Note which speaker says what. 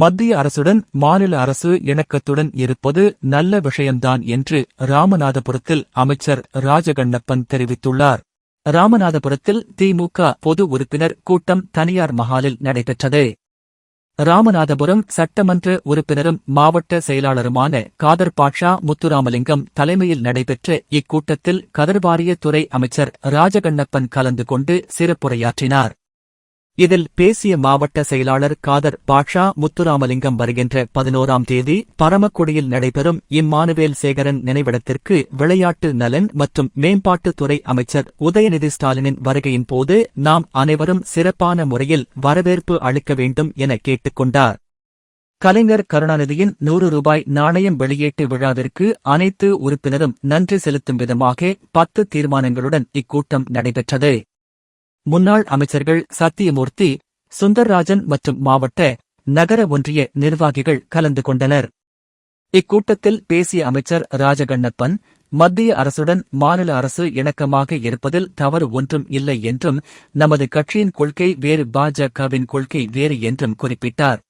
Speaker 1: மத்திய அரசுடன் மாநில அரசு இணக்கத்துடன் இருப்பது நல்ல விஷயம்தான் என்று ராமநாதபுரத்தில் அமைச்சர் ராஜகண்ணப்பன் தெரிவித்துள்ளார். ராமநாதபுரத்தில் திமுக பொது உறுப்பினர் கூட்டம் தனியார் மஹாலில் நடைபெற்றது. ராமநாதபுரம் சட்டமன்ற உறுப்பினரும் மாவட்ட செயலாளருமான காதர் பாட்ஷா முத்துராமலிங்கம் தலைமையில் நடைபெற்ற இக்கூட்டத்தில் கதர்வாரிய துறை அமைச்சர் ராஜகண்ணப்பன் கலந்து கொண்டு சிறப்புரையாற்றினார். இதில் பேசிய மாவட்ட செயலாளர் காதர் பாட்ஷா முத்துராமலிங்கம் வருகின்ற பதினோராம் தேதி பரமக்குடியில் நடைபெறும் இம்மானுவேல் சேகரன் நினைவிடத்திற்கு விளையாட்டு நலன் மற்றும் மேம்பாட்டுத்துறை அமைச்சர் உதயநிதி ஸ்டாலினின் வருகையின் போது நாம் அனைவரும் சிறப்பான முறையில் வரவேற்பு அளிக்க வேண்டும் என கேட்டுக்கொண்டார் கலைஞர் கருணாநிதியின் நூறு ரூபாய் நாணயம் வெளியீட்டு விழாவிற்கு அனைத்து உறுப்பினரும் நன்றி செலுத்தும் விதமாக பத்து தீர்மானங்களுடன் இக்கூட்டம் நடைபெற்றது. முன்னாள் அமைச்சர்கள் சத்தியமூர்த்தி சுந்தர்ராஜன் மற்றும் மாவட்ட நகர ஒன்றிய நிர்வாகிகள் கலந்து கொண்டனர். இக்கூட்டத்தில் பேசிய அமைச்சர் ராஜகண்ணப்பன் மத்திய அரசுடன் மாநில அரசு இணக்கமாக இருப்பதில் தவறு ஒன்றும் இல்லை என்றும் நமது கட்சியின் கொள்கை வேறு பாஜகவின் கொள்கை வேறு என்றும் குறிப்பிட்டார்.